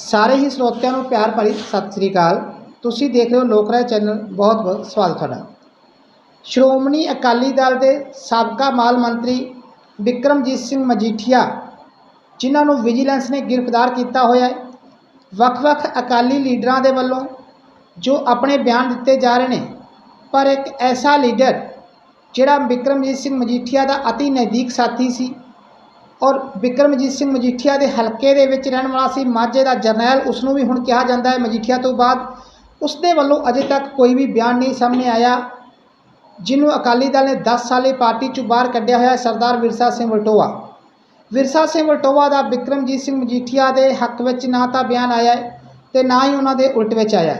ਸਾਰੇ ਹੀ ਸਰੋਤਿਆਂ ਨੂੰ ਪਿਆਰ ਭਰੀ ਸਤਿ ਸ੍ਰੀ ਅਕਾਲ। ਤੁਸੀਂ ਦੇਖ ਰਹੇ ਹੋ ਲੋਕ ਰਾਏ ਚੈਨਲ। ਬਹੁਤ ਬਹੁਤ ਸਵਾਗਤ ਤੁਹਾਡਾ। ਸ਼੍ਰੋਮਣੀ ਅਕਾਲੀ ਦਲ ਦੇ ਸਾਬਕਾ ਮਾਲ ਮੰਤਰੀ ਵਿਕਰਮਜੀਤ ਸਿੰਘ ਮਜੀਠੀਆ, ਜਿਨ੍ਹਾਂ ਨੂੰ ਵਿਜੀਲੈਂਸ ਨੇ ਗ੍ਰਿਫਤਾਰ ਕੀਤਾ ਹੋਇਆ ਹੈ, ਵੱਖ-ਵੱਖ ਅਕਾਲੀ ਲੀਡਰਾਂ ਦੇ ਵੱਲੋਂ ਜੋ ਆਪਣੇ ਬਿਆਨ ਦਿੱਤੇ ਜਾ ਰਹੇ ਨੇ, ਪਰ ਇੱਕ ਐਸਾ ਲੀਡਰ ਜਿਹੜਾ ਵਿਕਰਮਜੀਤ ਸਿੰਘ ਮਜੀਠੀਆ ਦਾ ਅਤੀ ਨਜ਼ਦੀਕ ਸਾਥੀ ਸੀ ਔਰ ਬਿਕਰਮਜੀਤ ਸਿੰਘ ਮਜੀਠੀਆ ਦੇ ਹਲਕੇ ਦੇ ਵਿੱਚ ਰਹਿਣ ਵਾਲਾ ਸੀ। ਮਾਝੇ ਦਾ ਜਰਨੈਲ ਉਸ ਨੂੰ ਵੀ ਹੁਣ ਕਿਹਾ ਜਾਂਦਾ ਹੈ ਮਜੀਠੀਆ ਤੋਂ ਬਾਅਦ। ਉਸ ਦੇ ਵੱਲੋਂ ਅਜੇ ਤੱਕ ਕੋਈ ਵੀ ਬਿਆਨ ਨਹੀਂ ਸਾਹਮਣੇ ਆਇਆ, ਜਿਹਨੂੰ ਅਕਾਲੀ ਦਲ ਨੇ 10 ਸਾਲੇ ਪਾਰਟੀ ਚੋਂ ਬਾਹਰ ਕੱਢਿਆ ਹੋਇਆ ਸਰਦਾਰ ਵਿਰਸਾ ਸਿੰਘ ਵਲਟੋਆ। ਵਿਰਸਾ ਸਿੰਘ ਵਲਟੋਆ ਦਾ ਬਿਕਰਮਜੀਤ ਸਿੰਘ ਮਜੀਠੀਆ ਦੇ ਹੱਕ ਵਿੱਚ ਨਾ ਤਾਂ ਬਿਆਨ ਆਇਆ ਹੈ ਤੇ ਨਾ ਹੀ ਉਹਨਾਂ ਦੇ ਉਲਟ ਵਿੱਚ ਆਇਆ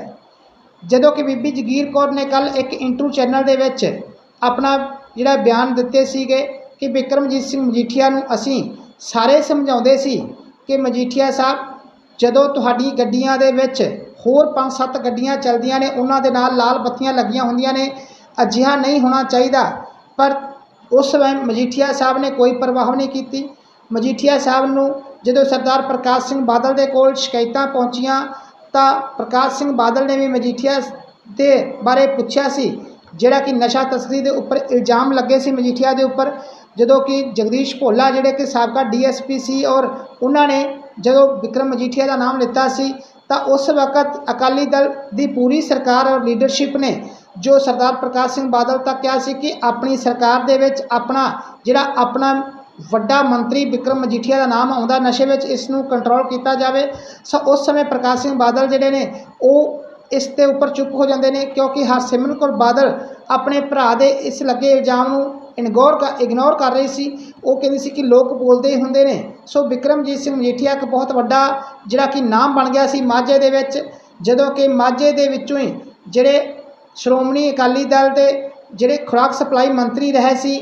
ਜਦੋਂ ਕਿ ਬੀਬੀ ਜਗੀਰ ਕੌਰ ਨੇ ਕੱਲ ਇੱਕ ਇੰਟਰਵਿਊ ਚੈਨਲ ਦੇ ਵਿੱਚ ਆਪਣਾ ਜਿਹੜਾ ਬਿਆਨ ਦਿੱਤੇ ਸੀਗੇ ਕਿ ਬਿਕਰਮਜੀਤ ਸਿੰਘ ਮਜੀਠੀਆ ਨੂੰ ਅਸੀਂ ਸਾਰੇ ਸਮਝਾਉਂਦੇ ਸੀ ਕਿ ਮਜੀਠੀਆ ਸਾਹਿਬ, ਜਦੋਂ ਤੁਹਾਡੀ ਗੱਡੀਆਂ ਦੇ ਵਿੱਚ ਹੋਰ 5-7 ਗੱਡੀਆਂ ਚੱਲਦੀਆਂ ਨੇ, ਉਹਨਾਂ ਦੇ ਨਾਲ ਲਾਲ ਬੱਤੀਆਂ ਲੱਗੀਆਂ ਹੁੰਦੀਆਂ ਨੇ, ਅਜਿਹਾ ਨਹੀਂ ਹੋਣਾ ਚਾਹੀਦਾ। ਪਰ ਉਸ ਸਮੇਂ ਮਜੀਠੀਆ ਸਾਹਿਬ ਨੇ ਕੋਈ ਪਰਵਾਹ ਨਹੀਂ ਕੀਤੀ। ਮਜੀਠੀਆ ਸਾਹਿਬ ਨੂੰ ਜਦੋਂ ਸਰਦਾਰ ਪ੍ਰਕਾਸ਼ ਸਿੰਘ ਬਾਦਲ ਦੇ ਕੋਲ ਸ਼ਿਕਾਇਤਾਂ ਪਹੁੰਚੀਆਂ, ਤਾਂ ਪ੍ਰਕਾਸ਼ ਸਿੰਘ ਬਾਦਲ ਨੇ ਵੀ ਮਜੀਠੀਆ ਦੇ ਬਾਰੇ ਪੁੱਛਿਆ ਸੀ, ਜਿਹੜਾ ਕਿ ਨਸ਼ਾ ਤਸਕਰੀ ਦੇ ਉੱਪਰ ਇਲਜ਼ਾਮ ਲੱਗੇ ਸੀ ਮਜੀਠੀਆ ਦੇ ਉੱਪਰ। ਜਦੋਂ ਕਿ ਜਗਦੀਸ਼ ਭੋਲਾ ਜਿਹੜੇ ਕਿ ਸਾਬਕਾ ਡੀਐਸਪੀ ਸੀ ਔਰ ਉਹਨਾਂ ਨੇ ਜਦੋਂ ਵਿਕਰਮ ਮਜੀਠੀਆ ਦਾ ਨਾਮ ਲਿੱਤਾ ਸੀ, ਤਾਂ ਉਸ ਵਕਤ ਅਕਾਲੀ ਦਲ ਦੀ ਪੂਰੀ ਸਰਕਾਰ ਔਰ ਲੀਡਰਸ਼ਿਪ ਨੇ ਜੋ ਸਰਦਾਰ ਪ੍ਰਕਾਸ਼ ਸਿੰਘ ਬਾਦਲ ਤੱਕ ਕਿਹਾ ਸੀ ਕਿ ਆਪਣੀ ਸਰਕਾਰ ਦੇ ਵਿੱਚ ਆਪਣਾ ਜਿਹੜਾ ਆਪਣਾ ਵੱਡਾ ਮੰਤਰੀ ਵਿਕਰਮ ਮਜੀਠੀਆ ਦਾ ਨਾਮ ਆਉਂਦਾ ਨਸ਼ੇ ਵਿੱਚ ਇਸ ਨੂੰ ਕੰਟਰੋਲ ਕੀਤਾ ਜਾਵੇ, ਸੋ ਉਸ ਸਮੇਂ ਪ੍ਰਕਾਸ਼ ਸਿੰਘ ਬਾਦਲ ਜਿਹੜੇ ਨੇ ਉਹ ਇਸ ਦੇ ਉੱਪਰ ਚੁੱਪ ਹੋ ਜਾਂਦੇ ਨੇ ਕਿਉਂਕਿ ਹਰਸਿਮਰਨ ਕੌਰ ਬਾਦਲ ਆਪਣੇ ਭਰਾ ਦੇ ਇਸ ਲੱਗੇ ਇਲਜ਼ਾਮ ਨੂੰ ਇਨਗੋਰ ਕਰ, ਇਗਨੋਰ ਕਰ ਰਹੀ ਸੀ। ਉਹ ਕਹਿੰਦੀ ਸੀ ਕਿ ਲੋਕ ਬੋਲਦੇ ਹੀ ਹੁੰਦੇ ਨੇ। ਸੋ ਵਿਕਰਮਜੀਤ ਸਿੰਘ ਮਜੀਠੀਆ ਇੱਕ ਬਹੁਤ ਵੱਡਾ ਜਿਹੜਾ ਕਿ ਨਾਮ ਬਣ ਗਿਆ ਸੀ ਮਾਝੇ ਦੇ ਵਿੱਚ, ਜਦੋਂ ਕਿ ਮਾਝੇ ਦੇ ਵਿੱਚੋਂ ਹੀ ਜਿਹੜੇ ਸ਼੍ਰੋਮਣੀ ਅਕਾਲੀ ਦਲ ਦੇ ਜਿਹੜੇ ਖੁਰਾਕ ਸਪਲਾਈ ਮੰਤਰੀ ਰਹੇ ਸੀ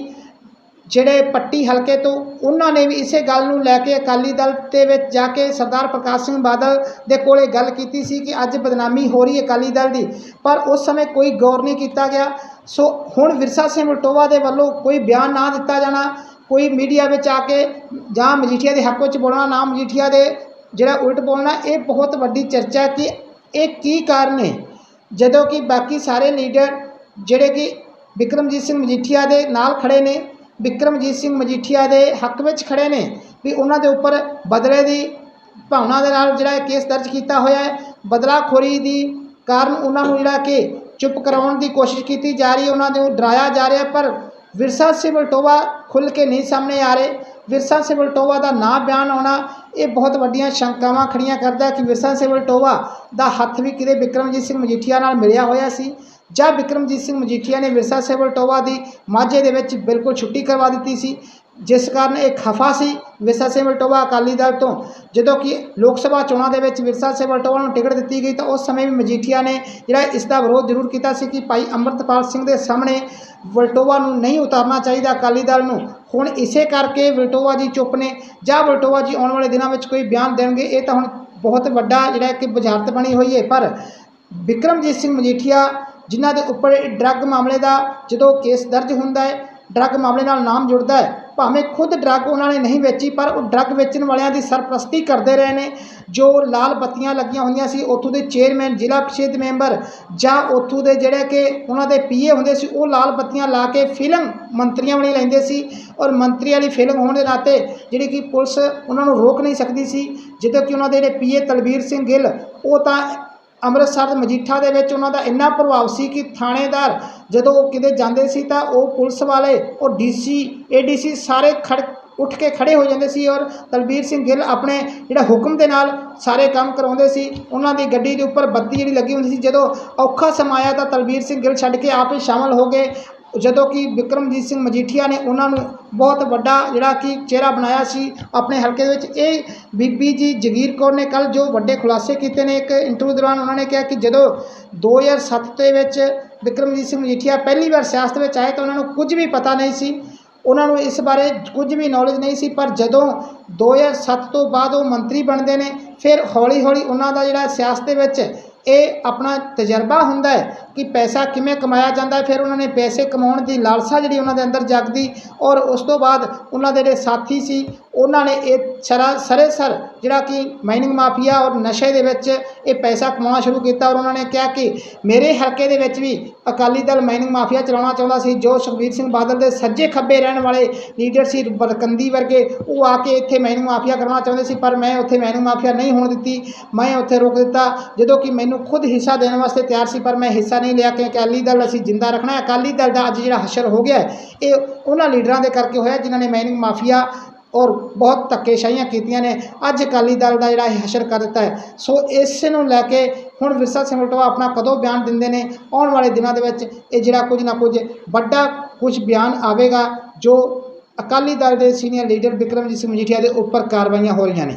ਜਿਹੜੇ ਪੱਟੀ ਹਲਕੇ ਤੋਂ ਉਹਨਾਂ ਨੇ ਵੀ ਇਸੇ ਗੱਲ ਨੂੰ ਲੈ ਕੇ ਅਕਾਲੀ ਦਲ ਦੇ ਵਿੱਚ ਜਾ ਕੇ ਸਰਦਾਰ ਪ੍ਰਕਾਸ਼ ਸਿੰਘ ਬਾਦਲ ਦੇ ਕੋਲੇ ਗੱਲ ਕੀਤੀ ਸੀ ਕਿ ਅੱਜ ਬਦਨਾਮੀ ਹੋ ਰਹੀ ਹੈ ਅਕਾਲੀ ਦਲ ਦੀ, ਪਰ ਉਸ ਸਮੇਂ ਕੋਈ ਗੌਰ ਨਹੀਂ ਕੀਤਾ ਗਿਆ। ਸੋ ਹੁਣ ਵਿਰਸਾ ਸਿੰਘ ਵਲਟੋਵਾ ਦੇ ਵੱਲੋਂ ਕੋਈ ਬਿਆਨ ਨਾ ਦਿੱਤਾ ਜਾਣਾ, ਕੋਈ ਮੀਡੀਆ ਵਿੱਚ ਆ ਕੇ ਜਾਂ ਮਜੀਠੀਆ ਦੇ ਹੱਕ ਵਿੱਚ ਬੋਲਣਾ, ਨਾ ਮਜੀਠੀਆ ਦੇ ਜਿਹੜਾ ਉਲਟ ਬੋਲਣਾ, ਇਹ ਬਹੁਤ ਵੱਡੀ ਚਰਚਾ ਹੈ ਕਿ ਇਹ ਕੀ ਕਾਰਨ ਹੈ? ਜਦੋਂ ਕਿ ਬਾਕੀ ਸਾਰੇ ਲੀਡਰ ਜਿਹੜੇ ਕਿ ਵਿਕਰਮਜੀਤ ਸਿੰਘ ਮਜੀਠੀਆ ਦੇ ਨਾਲ ਖੜੇ ਨੇ ਵਿਕਰਮਜੀਤ ਸਿੰਘ ਮਜੀਠੀਆ ਦੇ ਹੱਕ ਵਿੱਚ ਖੜੇ ਨੇ ਵੀ ਉਹਨਾਂ ਦੇ ਉੱਪਰ ਬਦਲੇ ਦੀ ਭਾਵਨਾ ਦੇ ਨਾਲ ਜਿਹੜਾ ਕੇਸ ਦਰਜ ਕੀਤਾ ਹੋਇਆ ਹੈ, ਬਦਲਾਖੋਰੀ ਦੀ ਕਾਰਨ ਉਹਨਾਂ ਨੂੰ ਜਿਹੜਾ ਕਿ ਚੁੱਪ ਕਰਾਉਣ ਦੀ ਕੋਸ਼ਿਸ਼ ਕੀਤੀ ਜਾ ਰਹੀ ਹੈ, ਉਹਨਾਂ ਨੂੰ ਡਰਾਇਆ ਜਾ ਰਿਹਾ ਪਰ ਵਿਰਸਾ ਸਿੰਘ ਵਲਟੋਵਾ ਖੁੱਲ੍ਹ ਕੇ ਨਹੀਂ ਸਾਹਮਣੇ ਆ ਰਹੇ। ਵਿਰਸਾ ਸਿੰਘ ਵਲਟੋਵਾ ਦਾ ਨਾਂ ਬਿਆਨ ਆਉਣਾ, ਇਹ ਬਹੁਤ ਵੱਡੀਆਂ ਸ਼ੰਕਾਵਾਂ ਖੜੀਆਂ ਕਰਦਾ ਕਿ ਵਿਰਸਾ ਸਿੰਘ ਵਲਟੋਵਾ ਦਾ ਹੱਥ ਵੀ ਕਿਤੇ ਵਿਕਰਮਜੀਤ ਸਿੰਘ ਮਜੀਠੀਆ ਨਾਲ ਮਿਲਿਆ ਹੋਇਆ ਸੀ, ਜਾਂ ਵਿਕਰਮਜੀਤ ਸਿੰਘ ਮਜੀਠੀਆ ਨੇ ਵਿਰਸਾ ਸਿੰਘ ਵਲਟੋਵਾ ਦੀ ਮਾਝੇ ਦੇ ਵਿੱਚ ਬਿਲਕੁਲ ਛੁੱਟੀ ਕਰਵਾ ਦਿੱਤੀ ਸੀ, ਜਿਸ ਕਾਰਨ ਇਹ ਖਫਾ ਸੀ ਵਿਰਸਾ ਸਿੰਘ ਵਲਟੋਵਾ ਅਕਾਲੀ ਦਲ ਤੋਂ। ਜਦੋਂ ਕਿ ਲੋਕ ਸਭਾ ਚੋਣਾਂ ਦੇ ਵਿੱਚ ਵਿਰਸਾ ਸਿੰਘ ਵਲਟੋਵਾ ਨੂੰ ਟਿਕਟ ਦਿੱਤੀ ਗਈ ਤਾਂ ਉਸ ਸਮੇਂ ਵੀ ਮਜੀਠੀਆ ਨੇ ਜਿਹੜਾ ਇਸ ਦਾ ਵਿਰੋਧ ਜ਼ਰੂਰ ਕੀਤਾ ਸੀ ਕਿ ਭਾਈ ਅੰਮ੍ਰਿਤਪਾਲ ਸਿੰਘ ਦੇ ਸਾਹਮਣੇ ਵਲਟੋਵਾ ਨੂੰ ਨਹੀਂ ਉਤਾਰਨਾ ਚਾਹੀਦਾ ਅਕਾਲੀ ਦਲ ਨੂੰ। ਹੁਣ ਇਸੇ ਕਰਕੇ ਵਲਟੋਵਾ ਜੀ ਚੁੱਪ ਨੇ। ਜਾਂ ਵਲਟੋਵਾ ਜੀ ਆਉਣ ਵਾਲੇ ਦਿਨਾਂ ਵਿੱਚ ਕੋਈ ਬਿਆਨ ਦੇਣਗੇ, ਇਹ ਤਾਂ ਹੁਣ ਬਹੁਤ ਵੱਡਾ ਜਿਹੜਾ ਕਿ ਬੁਝਾਰਤ ਬਣੀ ਹੋਈ ਹੈ। ਪਰ ਵਿਕਰਮਜੀਤ ਸਿੰਘ ਮਜੀਠੀਆ, ਜਿਨ੍ਹਾਂ ਦੇ ਉੱਪਰ ਡਰੱਗ ਮਾਮਲੇ ਦਾ ਜਦੋਂ ਕੇਸ ਦਰਜ ਹੁੰਦਾ ਹੈ ਡਰੱਗ ਮਾਮਲੇ ਨਾਲ ਨਾਮ ਜੁੜਦਾ ਹੈ। ਭਾਵੇਂ ਖੁਦ ਡਰੱਗ ਉਹਨਾਂ ਨੇ ਨਹੀਂ ਵੇਚੀ, ਪਰ ਉਹ ਡਰੱਗ ਵੇਚਣ ਵਾਲਿਆਂ ਦੀ ਸਰਪ੍ਰਸਤੀ ਕਰਦੇ ਰਹੇ ਨੇ। ਜੋ ਲਾਲ ਬੱਤੀਆਂ ਲੱਗੀਆਂ ਹੋਈਆਂ ਸੀ, ਉੱਥੋਂ ਦੇ ਚੇਅਰਮੈਨ, ਜ਼ਿਲ੍ਹਾ ਪ੍ਰੀਸ਼ਦ ਮੈਂਬਰ ਜਾਂ ਉੱਥੋਂ ਦੇ ਜਿਹੜੇ ਕਿ ਉਹਨਾਂ ਦੇ ਪੀਏ ਹੁੰਦੇ ਸੀ, ਉਹ ਲਾਲ ਬੱਤੀਆਂ ਲਾ ਕੇ ਫਿਲਮ ਮੰਤਰੀਆਂ ਬਣੀ ਲੈਂਦੇ ਸੀ ਔਰ ਮੰਤਰੀ ਵਾਲੀ ਫਿਲਮ ਹੋਣ ਦੇ ਨਾਤੇ ਜਿਹੜੀ ਕਿ ਪੁਲਿਸ ਉਹਨਾਂ ਨੂੰ ਰੋਕ ਨਹੀਂ ਸਕਦੀ ਸੀ। ਜਦੋਂ ਕਿ ਉਹਨਾਂ ਦੇ ਜਿਹੜੇ ਪੀਏ ਤਲਵੀਰ ਸਿੰਘ ਗਿੱਲ, ਉਹ ਤਾਂ ਅੰਮ੍ਰਿਤਸਰ ਮਜੀਠਾ ਦੇ ਵਿੱਚ ਉਹਨਾਂ ਦਾ ਇੰਨਾ ਪ੍ਰਭਾਵ ਸੀ ਕਿ ਥਾਣੇਦਾਰ ਜਦੋਂ ਉਹ ਕਿਤੇ ਜਾਂਦੇ ਸੀ ਤਾਂ ਉਹ ਪੁਲਿਸ ਵਾਲੇ, ਉਹ ਡੀਸੀ, ਏਡੀਸੀ ਸਾਰੇ ਖੜ, ਉੱਠ ਕੇ ਖੜੇ ਹੋ ਜਾਂਦੇ ਸੀ ਔਰ ਤਲਬੀਰ ਸਿੰਘ ਗਿੱਲ ਆਪਣੇ ਜਿਹੜਾ ਹੁਕਮ ਦੇ ਨਾਲ ਸਾਰੇ ਕੰਮ ਕਰਾਉਂਦੇ ਸੀ। ਉਹਨਾਂ ਦੀ ਗੱਡੀ ਦੇ ਉੱਪਰ ਬੱਤੀ ਜਿਹੜੀ ਲੱਗੀ ਹੁੰਦੀ ਸੀ, ਜਦੋਂ ਔਖਾ ਸਮਾਂ ਆਇਆ ਤਾਂ ਤਲਬੀਰ ਸਿੰਘ ਗਿੱਲ ਛੱਡ ਕੇ ਆਪ ਹੀ ਸ਼ਾਮਲ ਹੋ ਗਏ। ਜਦੋਂ ਕਿ ਵਿਕਰਮਜੀਤ ਸਿੰਘ ਮਜੀਠੀਆ ਨੇ ਉਹਨਾਂ ਨੂੰ ਬਹੁਤ ਵੱਡਾ ਜਿਹੜਾ ਕਿ ਚਿਹਰਾ ਬਣਾਇਆ ਸੀ ਆਪਣੇ ਹਲਕੇ ਦੇ ਵਿੱਚ, ਇਹ ਬੀਬੀ ਜੀ ਜਗੀਰ ਕੌਰ ਨੇ ਕੱਲ ਜੋ ਵੱਡੇ ਖੁਲਾਸੇ ਕੀਤੇ ਨੇ, ਇੱਕ ਇੰਟਰਵਿਊ ਦੌਰਾਨ ਉਹਨਾਂ ਨੇ ਕਿਹਾ ਕਿ ਜਦੋਂ 2007 ਦੇ ਵਿੱਚ ਵਿਕਰਮਜੀਤ ਸਿੰਘ ਮਜੀਠੀਆ ਪਹਿਲੀ ਵਾਰ ਸਿਆਸਤ ਵਿੱਚ ਆਏ ਤਾਂ ਉਹਨਾਂ ਨੂੰ ਕੁਝ ਵੀ ਪਤਾ ਨਹੀਂ ਸੀ, ਉਹਨਾਂ ਨੂੰ ਇਸ ਬਾਰੇ ਕੁਝ ਵੀ ਨੌਲੇਜ ਨਹੀਂ ਸੀ, ਪਰ ਜਦੋਂ 2007 ਤੋਂ ਬਾਅਦ ਉਹ ਮੰਤਰੀ ਬਣਦੇ ਨੇ, ਫਿਰ ਹੌਲੀ ਹੌਲੀ ਉਹਨਾਂ ਦਾ ਜਿਹੜਾ ਸਿਆਸਤ ਦੇ ਵਿੱਚ ਇਹ ਆਪਣਾ ਤਜਰਬਾ ਹੁੰਦਾ ਹੈ ਕਿ ਪੈਸਾ ਕਿਵੇਂ ਕਮਾਇਆ ਜਾਂਦਾ ਹੈ, ਫਿਰ ਉਹਨਾਂ ਨੇ ਪੈਸੇ ਕਮਾਉਣ ਦੀ ਲਾਲਸਾ ਜਿਹੜੀ ਉਹਨਾਂ ਦੇ ਅੰਦਰ ਜਾਗਦੀ ਔਰ ਉਸ ਤੋਂ ਬਾਅਦ ਉਹਨਾਂ ਦੇ ਜਿਹੜੇ ਸਾਥੀ ਸੀ, ਉਹਨਾਂ ਨੇ ਇਹ ਸਰਾ ਸਰੇ-ਸਰ ਜਿਹੜਾ ਕਿ ਮਾਈਨਿੰਗ ਮਾਫੀਆ ਔਰ ਨਸ਼ੇ ਦੇ ਵਿੱਚ ਇਹ ਪੈਸਾ ਕਮਾਉਣਾ ਸ਼ੁਰੂ ਕੀਤਾ ਔਰ ਉਹਨਾਂ ਨੇ ਕਿਹਾ ਕਿ ਮੇਰੇ ਹਲਕੇ ਦੇ ਵਿੱਚ ਵੀ ਅਕਾਲੀ ਦਲ ਮਾਈਨਿੰਗ ਮਾਫੀਆ ਚਲਾਉਣਾ ਚਾਹੁੰਦਾ ਸੀ, ਜੋ ਸੁਖਬੀਰ ਸਿੰਘ ਬਾਦਲ ਦੇ ਸੱਜੇ ਖੱਬੇ ਰਹਿਣ ਵਾਲੇ ਲੀਡਰ ਸੀ ਬਲਕੰਦੀ ਵਰਗੇ, ਉਹ ਆ ਕੇ ਇੱਥੇ ਮਾਈਨਿੰਗ ਮਾਫੀਆ ਕਰਵਾਉਣਾ ਚਾਹੁੰਦੇ ਸੀ, ਪਰ ਮੈਂ ਉੱਥੇ ਮਾਈਨਿੰਗ ਮਾਫੀਆ ਨਹੀਂ ਹੋਣ ਦਿੱਤੀ, ਮੈਂ ਉੱਥੇ ਰੋਕ ਦਿੱਤਾ, ਜਦੋਂ ਕਿ ਮੈਨੂੰ ਖੁਦ ਹਿੱਸਾ ਦੇਣ ਵਾਸਤੇ ਤਿਆਰ ਸੀ, ਪਰ ਮੈਂ ਹਿੱਸਾ ਨਹੀਂ ਲਿਆ ਕਿ ਅਕਾਲੀ ਦਲ ਅਸੀਂ ਜਿੰਦਾ ਰੱਖਣਾ ਅਕਾਲੀ ਦਲ ਦਾ ਅੱਜ ਜਿਹੜਾ ਹਸ਼ਰ ਹੋ ਗਿਆ ਇਹ ਉਹਨਾਂ ਲੀਡਰਾਂ ਦੇ ਕਰਕੇ ਹੋਇਆ ਜਿਨ੍ਹਾਂ ਨੇ ਮਾਈਨਿੰਗ ਮਾਫੀਆ ਔਰ ਬਹੁਤ ਧੱਕੇਸ਼ਾਹੀਆਂ ਕੀਤੀਆਂ ਨੇ। ਅੱਜ ਅਕਾਲੀ ਦਲ ਦਾ ਜਿਹੜਾ ਇਹ ਹਸ਼ਰ ਕਰ ਦਿੱਤਾ ਹੈ। ਸੋ ਇਸ ਨੂੰ ਲੈ ਕੇ ਹੁਣ ਵਿਰਸਾ ਸਿੰਘ ਵਲਟੋਆ ਆਪਣਾ ਕਦੋਂ ਬਿਆਨ ਦਿੰਦੇ ਨੇ? ਆਉਣ ਵਾਲੇ ਦਿਨਾਂ ਦੇ ਵਿੱਚ ਇਹ ਜਿਹੜਾ ਕੁਝ ਨਾ ਕੁਝ ਵੱਡਾ ਕੁਝ ਬਿਆਨ ਆਵੇਗਾ ਜੋ ਅਕਾਲੀ ਦਲ ਦੇ ਸੀਨੀਅਰ ਲੀਡਰ ਬਿਕਰਮਜੀਤ ਸਿੰਘ ਮਜੀਠੀਆ ਦੇ ਉੱਪਰ ਕਾਰਵਾਈਆਂ ਹੋ ਰਹੀਆਂ ਨੇ।